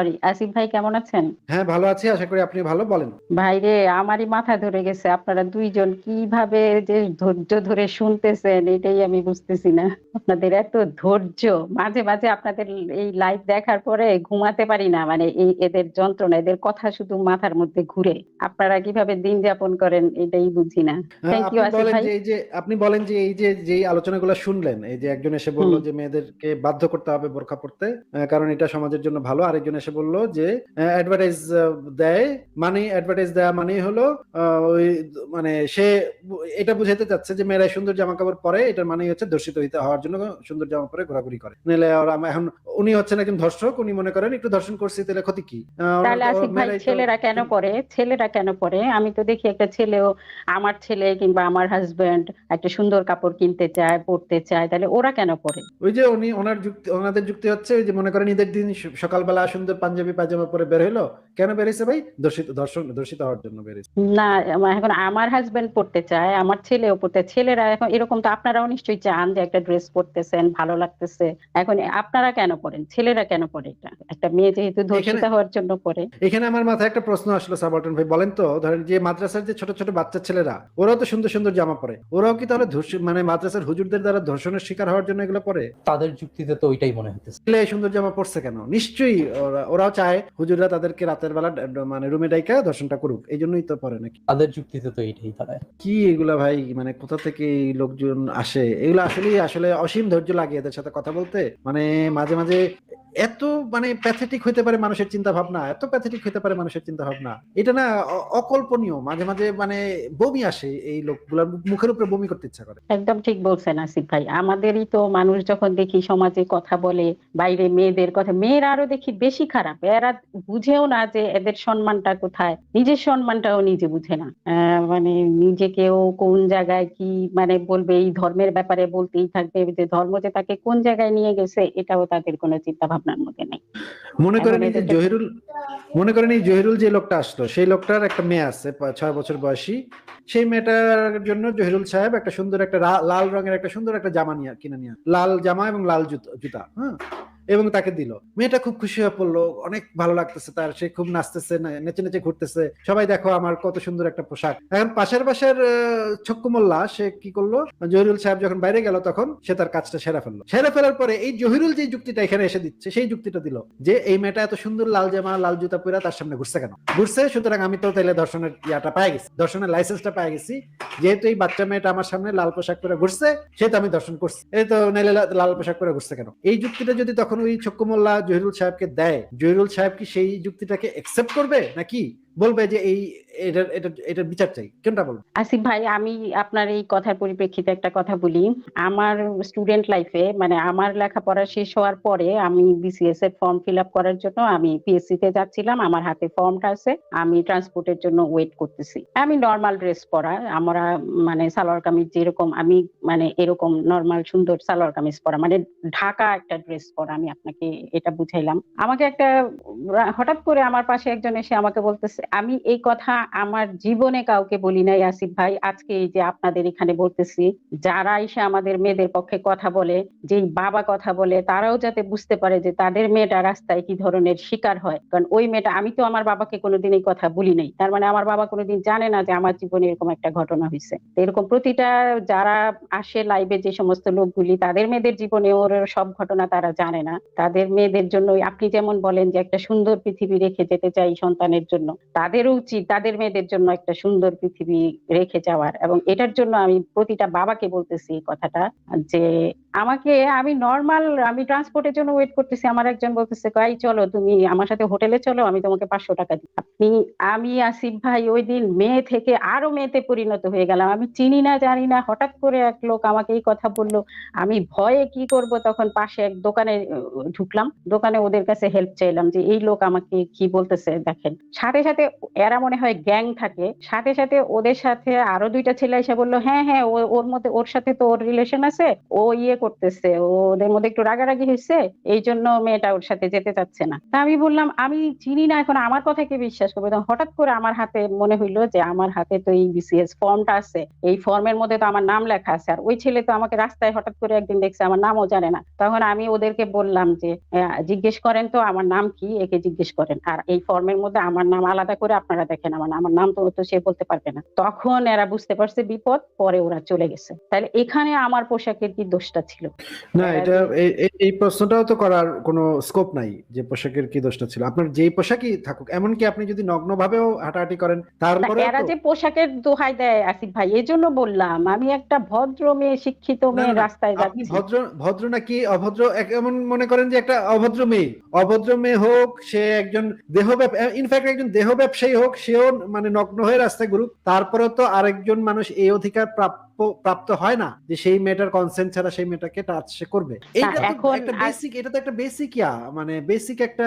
Sorry Asif ভাই কেমন আছেন? হ্যাঁ ভালো আছি আশা করি আপনি ভালো বলেন। আমারই মাথা ধরে গেছে আপনারা দুইজন কীভাবে যে ধৈর্য ধরে শুনতেছেন এটাই আমি বুঝতেছি না। আপনাদের এত ধৈর্য মাঝে মাঝে আপনাদের এই লাইভ দেখার পরে ঘুমাতে পারি না মানে এই এদের যন্ত্রণা এদের কথা শুধু মাথার মধ্যে ঘুরে। আপনারা কীভাবে দিন যাপন করেন এটাই বুঝি না। থ্যাংক ইউ আপনি আসিফ বলেন ভাই। যে এই যে আপনি বলেন যে এই যে যেই আলোচনাগুলো শুনলেন এই যে একজন এসে বলল। যে মেয়েদেরকে বাধ্য করতে হবে বোরখা পড়তে কারণ এটা সমাজের জন্য ভালো আরেকজন এসে বলল যে অ্যাডভার্টাইজ দেয় মানে অ্যাডভার্টাইজ দেওয়া মানে হলো ওই মানে সে এটা বুঝাতে চাচ্ছে যে মেয়েরা সুন্দর জামা কাপড় পরে এটার মানে হচ্ছে দর্শিত হইতে হওয়ার জন্য সুন্দর জামা পরে ঘোরাঘুরি করে। নাহলে এখন উনি হচ্ছেন একজন ধর্ষক উনি মনে করেন একটু ধর্ষণ করছি তাহলে ক্ষতি কি? ছেলেরা কেন পড়ে? ছেলেরা কেন পড়ে? আমি তো দেখি একটা ছেলেও আমার ছেলে কিংবা আমার হাজবেন্ড একটা সুন্দর কাপড় কিনতে চায় পড়তে চায় তাহলে ওরা কেন পরে ওই যে উনি ওনার যুক্তি ওনাদের যুক্তি হচ্ছে ওই যে মনে করেন ঈদের দিন সকালবেলা সুন্দর পাঞ্জাবি পায়জামা পরে বের হইল কেন বেরিয়েছে ভাই? দর্শিত দর্শন দর্শিত হওয়ার জন্য বেরিয়েছে না এখন আমার হাজবেন্ড পড়তে চায় আমার ছেলেও পড়তে ছেলেরা এখন এরকম তো আপনারাও নিশ্চয়ই চান যে একটা ড্রেস পরতেছেন ভালো লাগতেছে। এখন আপনারা কেন পড়েন? ছেলেরা কেন পড়ে এটা? একটা মেয়ে যেহেতু ধর্ষিত হওয়ার জন্য পড়ে। এখানে আমার মাথায় একটা প্রশ্ন আসলো সাবাটন ভাই বলেন তো ধরেন যে মাদ্রাসার যে ছোট ছোট বাচ্চা ছেলেরা ওরাও তো সুন্দর সুন্দর জামা পরে। ওরাও কি তাহলে মানে মাদ্রাসার হুজুরদের দ্বারা ধর্ষণের শিকার হওয়ার জন্য এগুলো পরে তাদের যুক্তিতে তো ওইটাই মনে হতেছে ছেলে সুন্দর জামা পরছে কেন? নিশ্চয়ই ওরা- ওরাও চায় হুজুররা তাদেরকে রাতের বেলা মানে রুমে ডাইকা ধর্ষণটা করুক। এই জন্যই তো পরে নাকি? তাদের যুক্তিতে তো এইটাই দাঁড়ায় কি এগুলা ভাই? মানে কোথা থেকে লোকজন আসে? এগুলো আসলে আসলে অসীম ধৈর্য লাগে এদের সাথে কথা বলতে। মানে মাঝে মাঝে এত মানে প্যাথেটিক হইতে পারে মানুষের চিন্তা ভাবনা এত প্যাথেটিক হইতে পারে মানুষের চিন্তা ভাবনা এটা না অকল্পনীয়। মাঝে মাঝে মানে বমি আসে এই লোকগুলার মুখের উপরে বমি করতে ইচ্ছা করে। একদম ঠিক বলছেন আসিফ ভাই। আমাদেরই তো মানুষ যখন দেখি সমাজে কথা বলে বাইরে মেয়েদের কথা মেয়েরা আরও দেখি বেশি খারাপ। এরা বুঝেও না যে এদের সম্মানটা কোথায়। নিজের সম্মানটাও নিজে বুঝে না। মানে নিজেকেও কোন জায়গায় কি মানে বলবে এই ধর্মের ব্যাপারে বলতেই থাকবে যে ধর্ম যে তাকে কোন জায়গায় নিয়ে গেছে এটাও তাদের কোনো চিন্তা ভাবনার মধ্যে নেই। মনে করেন এই জহিরুল মনে করেন এই জহিরুল যে লোকটা আসলো সেই লোকটার একটা মেয়ে আছে ছয় বছর বয়সী। সেই মেয়েটার জন্য জহিরুল সাহেব একটা সুন্দর একটা লাল রঙের একটা সুন্দর একটা জামা নিয়ে কিনে নিয়ে লাল জামা এবং লাল জুতো- জুতা হ্যাঁ? এবং তাকে দিল। মেয়েটা খুব খুশি হয়ে পড়ল, অনেক ভালো লাগতেছে তার, সে খুব নাচতেছে নেচে নেচে ঘুরতেছে। সবাই দেখো আমার কত সুন্দর একটা পোশাক। এখন পাশের পাশের ছক্কু মোল্লা সে কি করল? জহিরুল সাহেব যখন বাইরে গেল তখন সে তার কাজটা সেরা ফেলল। সেরা ফেলার পরে এই জহিরুল যে যুক্তিটা এখানে এসে দিচ্ছে, সেই যুক্তিটা দিল যে এই মেয়েটা এত সুন্দর লাল জামা, লাল জুতা পরে তার সামনে ঘুরছে কেন? ঘুরছে সুতরাং আমি তো তাহলে দর্শনের ইয়াটা পাই গেছি, দর্শনের লাইসেন্সটা পাই গেছি। যেহেতু এই বাচ্চা মেয়েটা আমার সামনে লাল পোশাক পরে ঘুরছে, সেহেতু আমি দর্শন করছি। এই তো নাইলে লাল পোশাক পরে ঘুরছে কেন? এই যুক্তিটা যদি তখন ওই চক্কমোল্লা জহিরুল সাহেবকে দেয়? জহিরুল সাহেব কি সেই যুক্তিটাকে অ্যাকসেপ্ট করবে? নাকি বলবে যে এই, এটার এটা এটার বিচার চাই। কোনটা বলবে? আসিফ ভাই, আমি আপনার এই কথার পরিপ্রেক্ষিতে একটা কথা বলি। আমার স্টুডেন্ট লাইফে মানে আমার লেখাপড়া শেষ হওয়ার পরে আমি বিসিএস এর ফর্ম ফিল আপ করার জন্য আমি পিএসসি তে যাচ্ছিলাম। আমার হাতে ফর্মটা আছে, আমি ট্রান্সপোর্টের জন্য ওয়েট করতেছি। আমি নর্মাল ড্রেস পরা, আমরা মানে সালোয়ার কামিজ যেরকম, আমি মানে এরকম নর্মাল সুন্দর সালোয়ার কামিজ পরা মানে ঢাকা একটা ড্রেস পরা, আমি আপনাকে এটা বুঝাইলাম। আমাকে একটা, হঠাৎ করে আমার পাশে একজন এসে আমাকে বলতেছে আমি এই কথা আমার জীবনে কাউকে বলি নাই, আসিফ ভাই। আজকে এই যে আপনাদের এখানে বলতেছি, যারা এসে আমাদের মেয়েদের পক্ষে কথা বলে, যেই বাবা কথা বলে, তারাও যাতে বুঝতে পারে যে তাদের মেয়েটা রাস্তায় কি ধরনের শিকার হয়। কারণ ওই মেয়েটা, আমি তো আমার বাবাকে কোনোদিন এই কথা বলি নাই। তার মানে আমার বাবা কোনোদিন জানে না যে আমার জীবনে এরকম একটা ঘটনা হয়েছে এরকম প্রতিটা যারা আসে লাইভে যে সমস্ত লোকগুলি, তাদের মেয়েদের জীবনে ওর সব ঘটনা তারা জানে না। তাদের মেয়েদের জন্য আপনি যেমন বলেন যে একটা সুন্দর পৃথিবী রেখে যেতে চাই সন্তানের জন্য। তাদেরও উচিত, তাদের মেয়েদের জন্য একটা সুন্দর পৃথিবী রেখে যাওয়ার। এবং এটার জন্য আমি প্রতিটা বাবাকে বলতেছি কথাটা যে, আমাকে আমি নর্মাল আমি ট্রান্সপোর্টের জন্য ওয়েট করতেছি। আমার একজন বলতেছে কই চলো, তুমি আমার সাথে হোটেলে চলো, আমি তোমাকে পাঁচশো টাকা দিই। আপনি, আমি, আসিফ ভাই ওই দিন মেয়ে থেকে আরও মেয়েতে পরিণত হয়ে গেলাম। আমি চিনি না, জানি না, হঠাৎ করে এক লোক আমাকে এই কথা বলল। আমি ভয়ে কি করব? তখন পাশে এক দোকানে, ঢুকলাম। দোকানে ওদের কাছে হেল্প চাইলাম যে, এই লোক আমাকে কি বলতেছে, দেখেন। সাথে সাথে সাথে এরা মনে হয় গ্যাং থাকে। সাথে সাথে ওদের সাথে আরও দুইটা ছেলে এসে বলল হ্যাঁ হ্যাঁ ওর মধ্যে, ওর সাথে তো ওর রিলেশন আছে। ও ইয়ে করতেছে, ওদের মধ্যে একটু রাগারাগি হয়েছে, এই জন্য মেয়েটা ওর সাথে যেতে চাচ্ছে না। তা আমি বললাম, আমি চিনি না এখন, আমার কথা কে বিশ্বাস করবে হঠাৎ করে আমার হাতে মনে হইল যে আমার হাতে তো এই বিসিএস ফর্মটা আছে। এই ফর্মের মধ্যে তো আমার নাম লেখা আছে, আর ওই ছেলে তো আমাকে রাস্তায় হঠাৎ করে একদিন দেখছে, আমার নামও জানে না। তখন আমি ওদেরকে বললাম যে জিজ্ঞেস করেন তো, আমার নাম কি? একে জিজ্ঞেস করেন। আর এই ফর্মের মধ্যে আমার নাম আলাদা করে আপনারা দেখেন আমার আমার নাম তো তো সে বলতে পারবে না। তখন এরা বুঝতে পারছে বিপদ পরে ওরা চলে গেছে। তাহলে এখানে আমার পোশাকের কি দোষটা ছিল? না এটা এই- প্রশ্নটাও তো করার কোনো স্কোপ নাই যে পোশাকের কি দোষটা ছিল। আপনার যেই পোশাকই থাকুক এমনকি আপনি যদি নগ্ন ভাবেও হাঁটাহাঁটি করেন তারপরে এরা যে পোশাকের দোহাই দেয় আসিফ ভাই এই জন্য বললাম আমি একটা ভদ্র মেয়ে শিক্ষিত মেয়ে রাস্তায় আপনি যাচ্ছি। ভদ্র ভদ্র নাকি অভদ্র? এমন মনে করেন যে একটা অভদ্র মেয়ে। অভদ্র মেয়ে হোক সে একজন দেহ ইনফ্যাক্ট একজন দেহ ব্যবসায়ী হোক, সেও মানে নগ্ন হয়ে রাস্তায় ঘুরুক তারপরে তো আরেকজন মানুষ এই অধিকার প্রাপ্য প্রাপ্ত হয় না যে সেই মেয়েটার কনসেন্ট ছাড়া সেই মেয়েটাকে টাচ সে করবে। এইটা তো একটা বেসিক এটা তো একটা বেসিক ইয়া মানে বেসিক একটা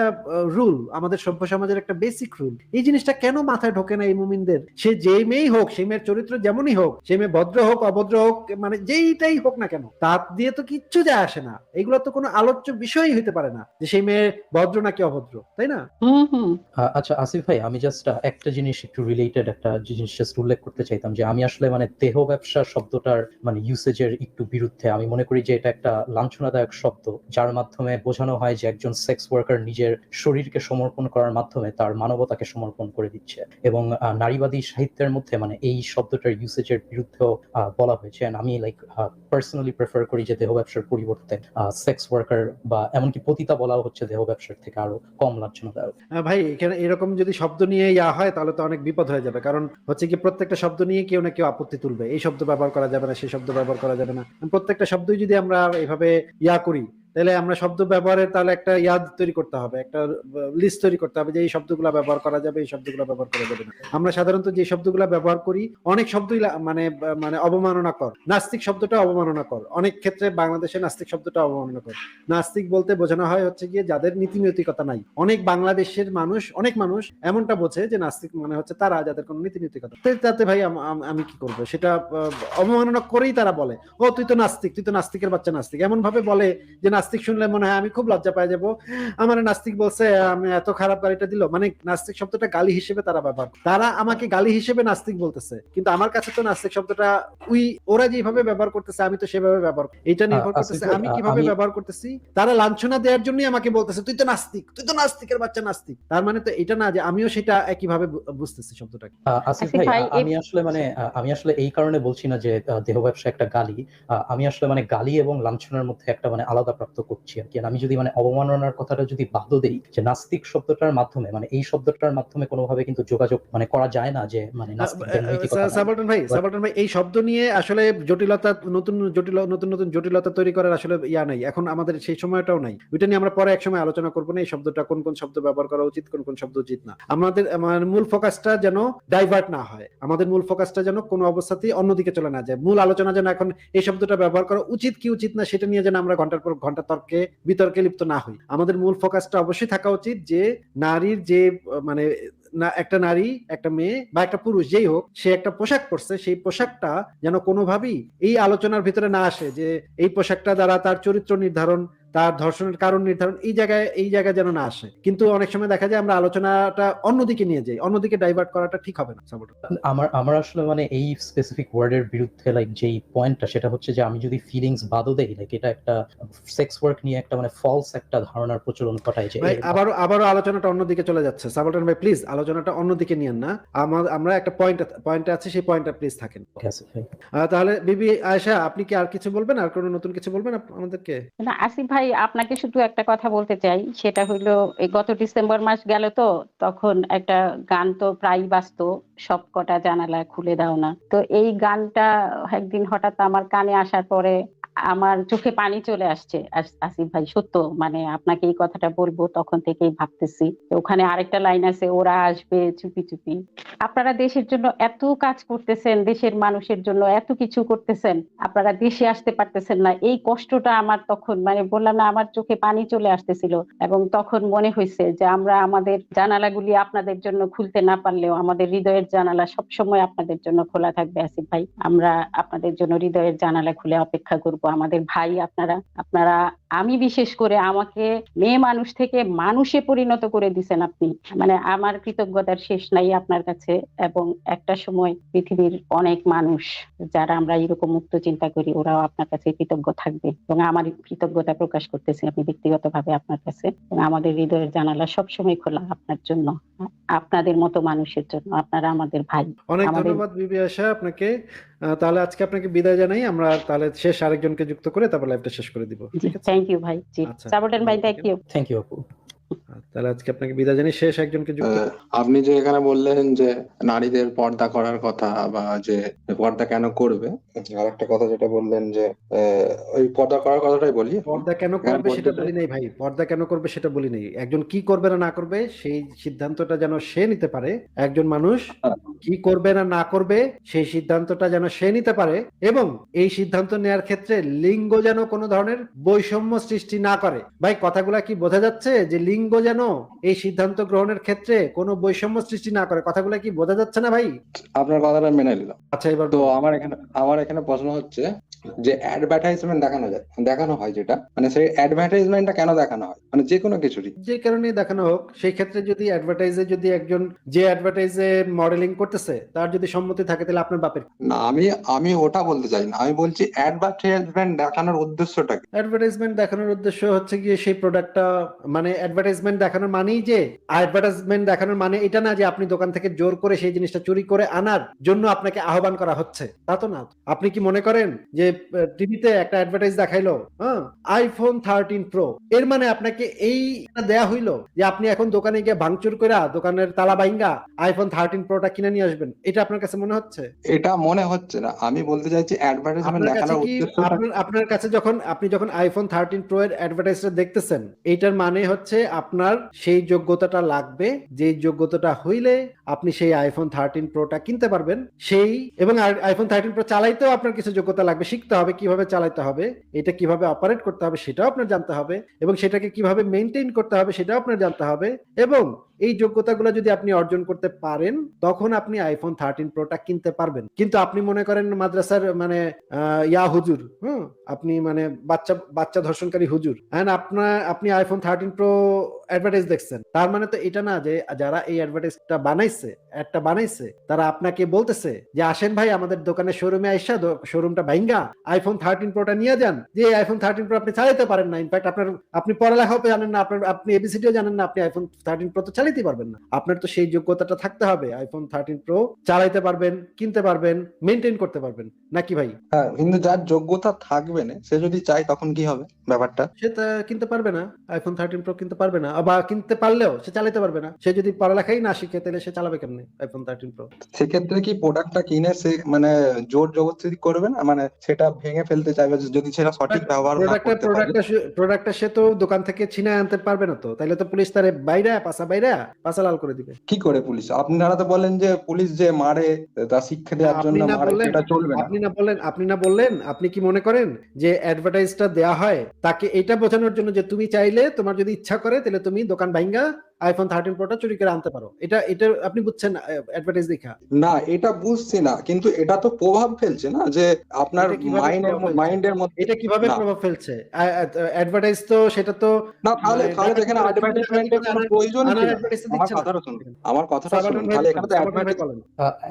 রুল আমাদের সভ্য সমাজের একটা বেসিক রুল এই জিনিসটা কেন মাথায় ঢোকে না এই মুমিনদের? সে যেই মেয়েই হোক সেই মেয়ের চরিত্র যেমনই হোক সে মেয়ে ভদ্র হোক অভদ্র হোক মানে যেইটাই হোক না কেন তার দিয়ে তো কিচ্ছু যায় আসে না। এগুলো তো কোনো আলোচ্য বিষয়ই হইতে পারে না যে সেই মেয়ে ভদ্র নাকি অভদ্র তাই না? হুম হুম। আচ্ছা আসিফ ভাই আমি জাস্ট একটা জিনিস একটু রিলেটেড একটা জিনিস জাস্ট উল্লেখ করতে চাইতাম যে আমি আসলে মানে দেহ ব্যবসা শব্দটার মানে ইউসেজের একটু বিরুদ্ধে। আমি মনে করি যে এটা একটা লাঞ্ছনাদায়ক শব্দ, যার মাধ্যমে বোঝানো হয় যে একজন সেক্স ওয়ার্কার নিজের শরীরকে সমর্পণ করার মাধ্যমে তার মানবতাকে সমর্পণ করে দিচ্ছে। এবং নারীবাদী সাহিত্যের মধ্যে মানে এই শব্দটার ইউসেজের বিরুদ্ধেও বলা হয়েছে। আমি লাইক পার্সোনালি প্রেফার করি যে দেহ ব্যবসার পরিবর্তে সেক্স ওয়ার্কার বা এমনকি পতিতা বলাও হচ্ছে দেহ ব্যবসার থেকে আরও কম লাঞ্ছনাদায়ক। ভাই, এখানে এরকম যদি শব্দ নিয়ে ইয়া হয়, তাহলে তো অনেক বিপদ হয়ে যাবে। কারণ হচ্ছে কি, প্রত্যেকটা শব্দ নিয়ে কেউ না কেউ আপত্তি তুলবে। এই শব্দ ব্যবহার করা যাবে না, সেই শব্দ ব্যবহার করা যাবে না। প্রত্যেকটা শব্দই যদি আমরা এভাবে ইয়া করি তাহলে আমরা শব্দ ব্যবহারের তাহলে একটা ইয়াদ তৈরি করতে হবে, একটা লিস্ট তৈরি করতে হবে যে এই শব্দগুলো ব্যবহার করা যাবে, এই শব্দগুলো ব্যবহার করা যাবে না। আমরা সাধারণত যে শব্দগুলো ব্যবহার করি, অনেক শব্দই মানে মানে অবমাননা কর নাস্তিক শব্দটা অবমাননা কর অনেক ক্ষেত্রে বাংলাদেশে নাস্তিক শব্দটা অবমাননা কর নাস্তিক বলতে বোঝানো হয় হচ্ছে গিয়ে যাদের নীতি নৈতিকতা নাই। অনেক বাংলাদেশের মানুষ, অনেক মানুষ এমনটা বোঝে যে নাস্তিক মানে হচ্ছে তারা যাদের কোনো নীতি নৈতিকতা তাতে ভাই আমি কি করব? সেটা অবমাননা করেই তারা বলে, ও, তুই তো নাস্তিক, তুই তো নাস্তিকের বাচ্চা নাস্তিক। এমন ভাবে বলে যে নাস্তিক শুনলে মনে হয় আমি খুব লজ্জা পাই যাব। আমার নাস্তিক বলছে আমি এত খারাপ গালিটা দিল। মানে নাস্তিক শব্দটা গালি হিসেবে তারা ব্যবহার তারা আমাকে গালি হিসেবে নাস্তিক বলতেছে। কিন্তু আমার কাছে তো নাস্তিক শব্দটা উই ওরা যেভাবে ব্যবহার করতেছে আমি তো সেভাবে ব্যবহার এটা নির্ভর করতেছে আমি কীভাবে ব্যবহার করতেছি? তারা লাঞ্ছনা দেওয়ার জন্যই আমাকে বলতেছে তুই তো নাস্তিক তুই তো নাস্তিকের বাচ্চা নাস্তিক। তার মানে তো এটা না যে আমিও সেটা একইভাবে বুঝতেছি শব্দটাকে। আসিফ ভাই আমি আসলে মানে আমি আসলে এই কারণে বলছি না যে দেহ ব্যবসা একটা গালি। আমি আসলে মানে গালি এবং লাঞ্ছনার মধ্যে একটা মানে আলাদা প্রাপ্ত করছি আর কি। আর আমি যদি মানে অবমাননার কথাটা যদি বাদও দেই যে নাস্তিক শব্দটার মাধ্যমে মানে এই শব্দটার মাধ্যমে কোনোভাবে কিন্তু যোগাযোগ মানে করা যায় না যে মানে সাবাল্টন ভাই সাবাল্টন ভাই এই শব্দ নিয়ে আসলে জটিলতা নতুন জটিল নতুন নতুন জটিলতা তৈরি করার আসলে ইয়া নাই। এখন আমাদের সেই সময়টাও নাই। ওইটা নিয়ে আমরা পরে এক সময় আলোচনা করব না এই শব্দটা কোন কোন শব্দ ব্যবহার করা উচিত কোন কোন শব্দ উচিত না। আমাদের মূল ফোকাসটা যেন ডাইভার্ট না হয়। আমাদের মূল ফোকাসটা যেন কোনো অবস্থাতেই অন্যদিকে চলে না যায়। মূল আলোচনা যেন এখন এই শব্দটা ব্যবহার করা উচিত কি উচিত না সেটা নিয়ে যেন আমরা ঘণ্টার পর ঘণ্টা তর্কে, বিতর্কে লিপ্ত না হই। আমাদের মূল ফোকাসটা অবশ্যই থাকা উচিত যে, নারীর যে মানে না, একটা নারী, একটা মেয়ে বা একটা পুরুষ যেই হোক, সে একটা পোশাক পরছে, সেই পোশাকটা যেন কোনোভাবেই এই আলোচনার ভিতরে না আসে যে, এই পোশাকটা দ্বারা তার চরিত্র নির্ধারণ তার ধর্ষণের কারণ নির্ধারণ এই জায়গায় এই জায়গায় যেন না আসে। কিন্তু অনেক সময় দেখা যায় আমরা আলোচনাটা অন্যদিকে নিয়ে যাই অন্যদিকে ডাইভার্ট করাটা ঠিক হবে না আমার আমার আসলে মানে এই স্পেসিফিক ওয়ার্ডের বিরুদ্ধে লাইক যেই পয়েন্টটা সেটা হচ্ছে যে আমি যদি ফিলিংস বাদও দেই লাইক এটা একটা সেক্স ওয়ার্ক নিয়ে একটা মানে ফলস একটা ধারণার প্রচলন ঘটায় যে আবারও আবারও আলোচনাটা অন্যদিকে চলে যাচ্ছে। সাবলটন ভাই প্লিজ আলোচনাটা অন্যদিকে নিয়েন না। আমার আমরা একটা পয়েন্ট পয়েন্টে আছে সেই পয়েন্টটা প্লিজ থাকেন। তাহলে বিবি আয়শা আপনি কি আর কিছু বলবেন? আর কোনো নতুন কিছু বলবেন আমাদেরকে? না আসিফ ভাই আপনাকে শুধু একটা কথা বলতে চাই। সেটা হইল গত ডিসেম্বর মাস গেল তো, তখন একটা গান তো প্রায় বাজতো, সব কটা জানালা খুলে দাও না। তো এই গানটা একদিন হঠাৎ আমার কানে আসার পরে আমার চোখে পানি চলে আসছে। আসিফ ভাই, সত্য মানে আপনাকে এই কথাটা বলব, তখন থেকেই ভাবতেছি। ওখানে আরেকটা লাইন আছে, ওরা আসবে চুপি চুপি। আপনারা দেশের জন্য এত কাজ করতেছেন, দেশের মানুষের জন্য এত কিছু করতেছেন, আপনারা দেশে আসতে পারতেছেন না। এই কষ্টটা আমার তখন মানে বললাম না, আমার চোখে পানি চলে আসতেছিল। এবং তখন মনে হয়েছে যে আমরা আমাদের জানালাগুলি আপনাদের জন্য খুলতে না পারলেও আমাদের হৃদয়ের জানালা সবসময় আপনাদের জন্য খোলা থাকবে, আসিফ ভাই। আমরা আপনাদের জন্য হৃদয়ের জানালা খুলে অপেক্ষা করব। আমাদের ভাই আপনারা আপনারা আমি বিশেষ করে আমাকে মেয়ে মানুষ থেকে মানুষে পরিণত করে দিছেন আপনি। মানে আমার কৃতজ্ঞতার শেষ নাই আপনার কাছে এবং একটা সময় পৃথিবীর অনেক মানুষ যারা আমরা এরকম মুক্ত চিন্তা করি ওরাও আপনার কাছে কৃতজ্ঞ থাকবে এবং আমার কৃতজ্ঞতা প্রকাশ করতেছি আমি ব্যক্তিগতভাবে আপনার কাছে এবং আমাদের হৃদয়ের জানালা সবসময় খোলা আপনার জন্য আপনাদের মতো মানুষের জন্য আপনারা আমাদের ভাই। অনেক ধন্যবাদ বিবি আশা আপনাকে। তাহলে আজকে আপনাকে বিদায় জানাই আমরা তাহলে শেষ আরেকজনকে যুক্ত করে তারপর লাইভটা শেষ করে দিব ঠিক আছে? থ্যাংক ইউ ভাই। জি। ভাই থ্যাংক ইউ থ্যাংক ইউ আপু। তাহলে আজকে আপনাকে বিদায় শেষ একজনকে আপনি যে এখানে বললেন যে নারীদের পর্দা করার কথা বা যে পর্দা কেন করবে আর একটা কথা যেটা বললেন যে ওই পর্দা করার কথাটাই বলি। পর্দা কেন হ্যাঁ, করবে সেটা বলি নাই ভাই পর্দা কেন করবে সেটা বলি নাই। একজন কি করবে না না করবে সেই সিদ্ধান্তটা যেন সে নিতে পারে। একজন মানুষ। কি করবে না না করবে সেই সিদ্ধান্তটা যেন সে নিতে পারে এবং এই সিদ্ধান্ত নেওয়ার ক্ষেত্রে লিঙ্গ যেন কোনো ধরনের বৈষম্য সৃষ্টি না করে। ভাই কথাগুলা কি বোঝা যাচ্ছে যে লিঙ্গ যেন এই সিদ্ধান্ত গ্রহণের ক্ষেত্রে কোনো বৈষম্য সৃষ্টি না করে কথাগুলো কি বোঝা যাচ্ছে না ভাই? আপনার কথাটা মেনে নিলাম। আচ্ছা এবার তো আমার এখানে আমার এখানে প্রশ্ন হচ্ছে যে অ্যাডভার্টাইজমেন্ট দেখানো যায় দেখানো হয় যেটা মানে সেই অ্যাডভার্টাইজমেন্টটা কেন দেখানো হয়? মানে যে কোনো কিছুরই। যে কারণে দেখানো হোক সেই ক্ষেত্রে যদি অ্যাডভার্টাইজে যদি একজন যে অ্যাডভার্টাইজে মডেলিং করতেছে তার যদি সম্মতি থাকে তাহলে আপনার বাপের না আমি আমি ওটা বলতে চাই না। আমি বলছি অ্যাডভার্টাইজমেন্ট দেখানোর উদ্দেশ্যটা কি? অ্যাডভার্টাইজমেন্ট দেখানোর উদ্দেশ্য হচ্ছে গিয়ে সেই প্রোডাক্টটা মানে অ্যাডভার্টাইজমেন্ট দেখানোর মানেই যে অ্যাডভার্টাইজমেন্ট দেখানোর মানে এটা না যে আপনি দোকান থেকে জোর করে সেই জিনিসটা চুরি করে আনার জন্য আপনাকে আহ্বান করা হচ্ছে। তা তো না। আপনি কি মনে করেন যে টিভিতে একটা অ্যাডভার্টাইজ দেখাইলো হ্যাঁ? আইফোন থার্টিন প্রো এর মানে আপনাকে এই দেয়া হইল যে আপনি এখন দোকানে গিয়ে ভাঙচুর করে দোকানের তালা বাইঙ্গা আইফোন থার্টিন প্রোটা কিনে নিয়ে আসবেন। এটা আপনার কাছে মনে হচ্ছে? এটা মনে হচ্ছে না। আমি বলতে চাইছি অ্যাডভার্টাইজমেন্ট দেখানোর আপনার কাছে যখন আপনি যখন আইফোন থার্টিন প্রো এর অ্যাডভার্টাইজটা দেখতেছেন এইটার মানে হচ্ছে আপনার সেই যোগ্যতাটা লাগবে যে যোগ্যতাটা হইলে আপনি সেই আইফোন থার্টিন প্রোটা কিনতে পারবেন সেই এবং আইফোন থার্টিন প্রো চালাইতেও আপনার কিছু যোগ্যতা লাগবে। শিখতে হবে, কীভাবে চালাতে হবে, এটা কীভাবে অপারেট করতে হবে সেটাও আপনার জানতে হবে এবং সেটাকে কীভাবে মেনটেন করতে হবে সেটাও আপনার জানতে হবে এবং এই যোগ্যতাগুলো যদি আপনি অর্জন করতে পারেন, তখন আপনি আইফোন থার্টিন প্রোটা কিনতে পারবেন। কিন্তু আপনি মনে করেন মাদ্রাসার মানে ইয়া হুজুর, হুম? আপনি মানে বাচ্চা বাচ্চা ধর্ষণকারী হুজুর। হ্যাঁ আপনার আপনি আইফোন থার্টিন প্রো অ্যাডভার্টাইজ দেখছেন। তার মানে তো এটা না যে, যারা এই অ্যাডভার্টাইজটা বানাইছে একটা বানাইছে, তারা আপনাকে বলতেছে যে, আসেন ভাই, আমাদের দোকানের শোরুমে আইসা শোরুমটা ভাইঙ্গা আইফোন থার্টিন প্রোটা নিয়ে যান। যে আইফোন থার্টিন প্রো আপনি চালাইতে পারেন না। ইনফ্যাক্ট আপনার, আপনি পড়ালেখাও জানেন না, আপনার, আপনি এবিসিডিও জানেন না, আপনি আইফোন থার্টিন প্রো তো চালাইতে পারবেন না। আপনার তো সেই যোগ্যতাটা থাকতে হবে আইফোন থার্টিন প্রো চালাইতে পারবেন কিনতে পারবেন মেনটেন করতে পারবেন। নাকি ভাই? হ্যাঁ কিন্তু যার যোগ্যতা থাকবে না সে যদি চায় তখন কি হবে ব্যাপারটা? সে তা কিনতে পারবে না আইফোন থার্টিন প্রো কিনতে পারবে না বা কিনতে পারলেও সে চালাতে পারবে না। সে যদি পড়ালেখাই না শিখে তাহলে সে চালাবে কেমনে আইফোন থার্টিন প্রো সেক্ষেত্রে কি প্রোডাক্টটা কিনে সে মানে জোর জবরদস্তি করবে না? মানে সেটা ভেঙে ফেলতে চাইবে যদি সেটা সঠিক ব্যবহার না করতে পারে? প্রোডাক্টটা সে তো দোকান থেকে ছিনায় আনতে পারবে না তো। তাহলে তো পুলিশ তারে বাইরে পাশা বাইরে পাশা লাল করে দিবে। কি করে পুলিশ? আপনারা তো বলেন যে পুলিশ যে মারে তা শিক্ষা দেওয়ার জন্য মারে এটা চলবে না। আপনি না বললেন আপনি না বললেন আপনি কি মনে করেন যে অ্যাডভার্টাইজটা দেয়া হয় তাকে এটা বোঝানোর জন্য যে তুমি চাইলে তোমার যদি ইচ্ছা করে তাহলে তুমি দোকান ভাঙ্গা আইফোন থার্টিন প্রোটা চুরি করে আনতে পারো। এটা এটা আপনি বুঝছেন অ্যাডভার্টাইজ দেখা? না এটা বুঝছি না কিন্তু এটা তো প্রভাব ফেলছে না যে আপনার এটা কীভাবে মাইন্ডের প্রভাব ফেলছে? মাইন্ডের মধ্যে এটা কীভাবে প্রভাব ফেলছে? অ্যাডভার্টাইজ তো সেটা তো না তাহলে মানে তাহলে ডাকাতি- অ্যাডভার্টাইজমেন্টের কোনো আনার- প্রয়োজনই আনার ছিল না। advertise তো আমার কথাটা শুনুন। তাহলে এখানে তো।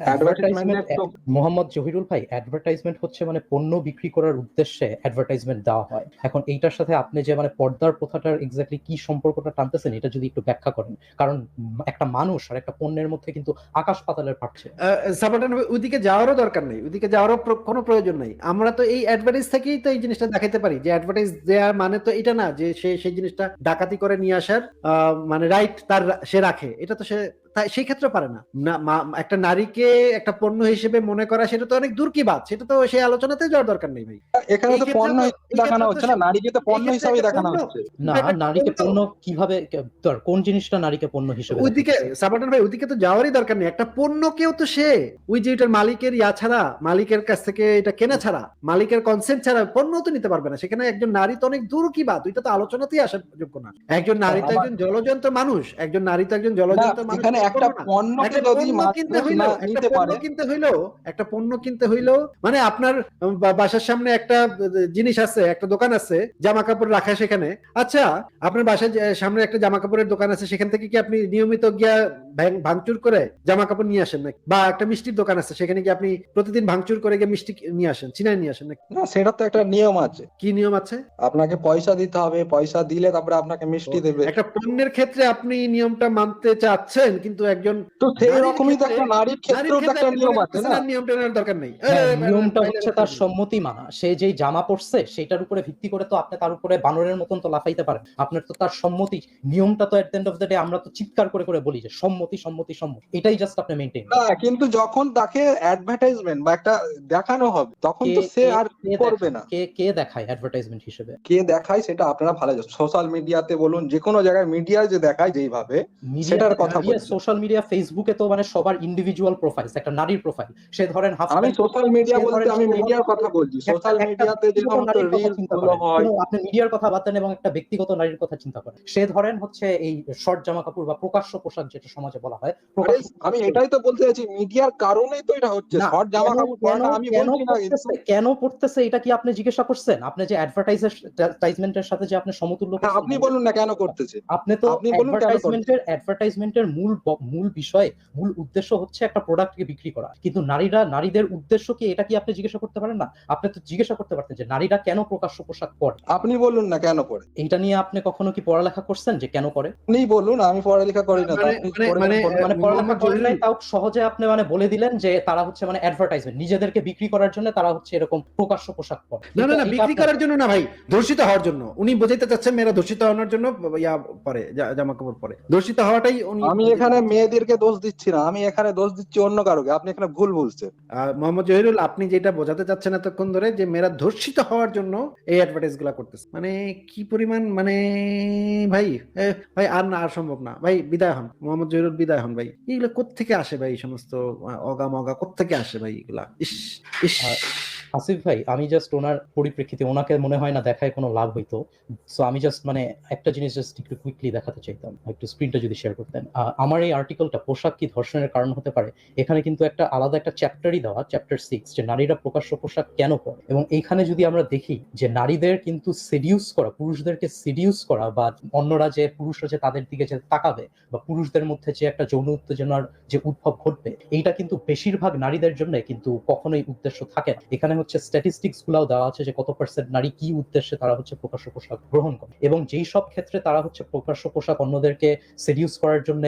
অ্যাডভার্টাইজমেন্ট মোহাম্মদ জহিরুল ভাই অ্যাডভার্টাইজমেন্ট হচ্ছে মানে পণ্য বিক্রি করার উদ্দেশ্যে অ্যাডভার্টাইজমেন্ট দেওয়া হয়। এখন এইটার সাথে আপনি যে মানে পর্দার প্রথাটার এক্স্যাক্টলি কি সম্পর্কটা টানতেছেন এটা যদি একটু ব্যাখ্যা করেন। কারণ একটা মানুষ আর একটা পণ্যের মধ্যে কিন্তু আকাশ পাতালের পাচ্ছে ওইদিকে যাওয়ারও দরকার নেই, ওইদিকে যাওয়ারও কোনো প্রয়োজন নেই। আমরা তো এই অ্যাডভার্টাইজ থেকেই তো এই জিনিসটা দেখাতে পারি যে অ্যাডভার্টাইজ দেওয়া মানে তো এটা না যে সে সেই জিনিসটা ডাকাতি করে নিয়ে আসার মানে রাইট তার, সে রাখে। এটা তো সে তাই সেই ক্ষেত্রে পারে না। না একটা নারীকে একটা পণ্য হিসেবে মনে করা সেটা তো অনেক দূর কি বাদ সেটা তো সেই আলোচনাতে যাওয়ার দরকার নেই ভাই। এখানে তো পণ্য হিসেবে দেখানো হচ্ছে না নারীকে তো পণ্য হিসাবে একটা দেখানো হচ্ছে। না নারীকে পণ্য। পণ্য কীভাবে তোর কোন জিনিসটা নারীকে পণ্য হিসেবে ওইদিকে? সাবাটন ভাই ওইদিকে তো যাওয়ারই দরকার নেই। একটা পণ্যকেও তো সে ওই যে এটার মালিকের ইয়া ছাড়া মালিকের কাছ থেকে এটা কেনা ছাড়া মালিকের কনসেন্ট ছাড়া পণ্য তো নিতে পারবে না। সেখানে একজন নারী তো অনেক দূর কি বাদ ওইটা তো আলোচনাতেই আসার যোগ্য না। একজন নারী তো একজন জলযন্ত্র মানুষ একজন নারী তো একজন না, জলযন্ত্র মানুষ একটা পণ্য পণ্যকে যদি কিনতে হইল একটা পণ্য কিনতে হইল একটা পণ্য কিনতে হইল। মানে আপনার বা- বাসার সামনে একটা জিনিস আছে একটা দোকান আছে জামা কাপড় রাখা সেখানে। আচ্ছা আপনার বাসার সামনে একটা জামা কাপড়ের দোকান আছে সেখান থেকে কি আপনি নিয়মিত গিয়া ভাঙচুর করে জামা কাপড় নিয়ে আসেন নাকি? বা একটা মিষ্টির দোকান আছে সেখানে কি আপনি প্রতিদিন ভাঙচুর করে গিয়ে মিষ্টি নিয়ে আসেন চিনাই নিয়ে আসেন নাকি? না সেটা তো একটা নিয়ম আছে। কি নিয়ম আছে? আপনাকে পয়সা দিতে হবে পয়সা দিলে তারপরে আপনাকে মিষ্টি দেবে। একটা পণ্যের ক্ষেত্রে আপনি নিয়মটা মানতে চাচ্ছেন কিন্তু একজন তো সেই রকমই তো একটা নারীর ক্ষেত্রেও তো একটা নিয়ম আছে না? নিয়ম টেনের দরকার নেই। হ্যাঁ, নিয়মটা হচ্ছে তার সম্মতি মানা। সে যেই জামা পরছে সেটার উপরে ভিত্তি করে তো আপনি তার উপরে বানরের মতন তো লাফাইতে পারেন। আপনার তো তার সম্মতি নিয়মটা তো at the end of the day আমরা তো চিৎকার করে করে বলি যে সম্মতি সম্মতি সম্মতি। এটাই জাস্ট আপনি মেনটেন না কিন্তু যখন তাকে অ্যাডভার্টাইজমেন্ট বা একটা দেখানো হবে তখন তো সে আর করবে না। কে কে দেখায় অ্যাডভার্টাইজমেন্ট হিসেবে? কে দেখায় সেটা আপনারা ভালো সোশ্যাল মিডিয়াতে বলুন যে কোনো জায়গায় মিডিয়ায় যে দেখায় যেইভাবে সেটার কথা বলছি। সোশ্যাল মিডিয়া ফেসবুকে তো মানে সবার ইন্ডিভিজুয়াল প্রোফাইল একটা নারীর প্রোফাইল সে ধরেন হাফ আমি সোশ্যাল মিডিয়া বলতে আমি মিডিয়ার কথা বলছি। সোশ্যাল মিডিয়াতে যে সমস্তগুলো হয়। আপনি মিডিয়ার কথা বাদ দেন এবং একটা ব্যক্তিগত নারীর কথা চিন্তা করেন। সে ধরেন হচ্ছে এই শর্ট জামা কাপড় বা প্রকাশ্য পোশাক যেটা সমাজে বলা হয় আমি এটাই তো বলতে চাইছি মিডিয়ার কারণেই তো এটা হচ্ছে। শর্ট জামা কেন- কাপড় পরাটা আমি বলছি না কেন পড়তেছে এটা কি আপনি জিজ্ঞাসা করছেন? আপনি যে অ্যাডভার্টাইজমেন্টের সাথে যে আপনি সমতুল্য হ্যাঁ, আপনি বলুন না কেন করতেছে। আপনি তো আপনি বলুন কেন অ্যাডভার্টাইজমেন্টের অ্যাডভার্টাইজমেন্টের মূল মূল বিষয় মূল উদ্দেশ্য হচ্ছে একটা প্রোডাক্টকে বিক্রি করা। কিন্তু নারীরা নারীদের উদ্দেশ্য কি এটা কি আপনি জিজ্ঞাসা করতে পারেন? না আপনি তো জিজ্ঞাসা করতে পারতেন যে নারীরা কেন প্রকাশ্য পোশাক পরে? আপনি বলুন না কেন করে এইটা নিয়ে আপনি কখনো কি পড়ালেখা করছেন যে কেন করে আপনি বলুন আমি পড়ালেখা করি না। মানে- মানে- করে মানে-। মানে পড়ালেখা করেন নাই। তাও সহজে আপনি মানে বলে দিলেন যে তারা হচ্ছে মানে অ্যাডভার্টাইজমেন্ট নিজেদেরকে বিক্রি করার জন্য তারা হচ্ছে এরকম প্রকাশ্য পোশাক পরে। না না না বিক্রি করার জন্য না ভাই ধর্ষিত হওয়ার জন্য। উনি বোঝাইতে চাচ্ছেন মেয়েরা ধর্ষিত হওয়ার জন্য ইয়া পরে জামা কাপড় পরে। ধর্ষিত হওয়াটাই উনি আমি এখানে মেয়েদেরকে দোষ দিচ্ছি না আমি এখানে দোষ দিচ্ছি অন্য কারোকে আপনি এখানে ভুল বলছেন। মোহাম্মদ জহিরুল আপনি যেটা বোঝাতে চাচ্ছেন এতক্ষণ ধরে যে মেয়েরা ধর্ষিত হওয়ার জন্য এই অ্যাডভার্টাইজগুলা করতেছে। মানে কি পরিমাণ মানে ভাই ভাই আর না আর সম্ভব না। ভাই বিদায় হন। মোহাম্মদ জহিরুল বিদায় হন ভাই। এগুলো কোত্থেকে আসে ভাই এই সমস্ত অগা মগা কোত্থেকে আসে ভাই এগুলা? ইস ইস। আসিফ ভাই, আমি জাস্ট ওনার পরিপ্রেক্ষিতে, ওনাকে মনে হয় না দেখায় কোনো লাভ হইতো। সো আমি জাস্ট মানে একটা জিনিস জাস্ট একটু কুইকলি দেখাতে চাইতাম, একটু স্ক্রিনটা যদি শেয়ার করতেন। আমার এই আর্টিকেলটা পোশাক কি ধর্ষণের কারণ হতে পারে? এখানে কিন্তু একটা আলাদা একটা চ্যাপ্টারই দেওয়া চ্যাপ্টার সিক্স যে নারীরা প্রকাশ্য পোশাক কেন পরে? এবং এইখানে যদি আমরা দেখি যে নারীদের কিন্তু সিডিউস করা, পুরুষদেরকে সিডিউস করা বা অন্যরা যে পুরুষরা যে তাদের দিকে যে তাকাবে বা পুরুষদের মধ্যে যে একটা যৌন উত্তেজনার যে উদ্ভব ঘটবে, এইটা কিন্তু বেশিরভাগ নারীদের জন্য কিন্তু কখনোই উদ্দেশ্য থাকে না। এখানে হচ্ছে স্ট্যাটিস্টিক্স গুলাও দেওয়া আছে যে কত পার্সেন্ট নারী কি উদ্দেশ্যে তারা হচ্ছে প্রকাশ্য পোশাক গ্রহণ করে। এবং যেই সব ক্ষেত্রে তারা হচ্ছে প্রকাশ্য পোশাক অন্যদেরকে সেডিউস করার জন্য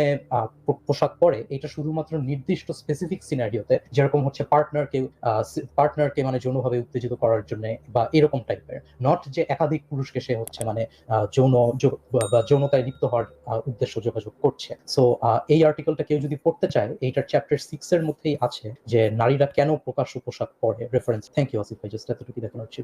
পোশাক পরে, এটা শুধুমাত্র নির্দিষ্ট স্পেসিফিক সিনারিওতে যেরকম হচ্ছে পার্টনারকে পার্টনারকে মানে যৌনভাবে উত্তেজিত করার জন্য বা এরকম টাইপের নট যে একাধিক পুরুষকে সে হচ্ছে মানে যৌন বা যৌনতায় লিপ্ত হওয়ার উদ্দেশ্য যোগাযোগ করছে। সো এই আর্টিকেলটা কেউ যদি পড়তে চায়, এইটার চ্যাপ্টার সিক্স এর মধ্যেই আছে যে নারীরা কেন প্রকাশ্য পোশাক পরে রেফারেন্স থ্যাংক ইউ আসিফ ভাই জাস্ট এতটুকু দেখানোর ছিল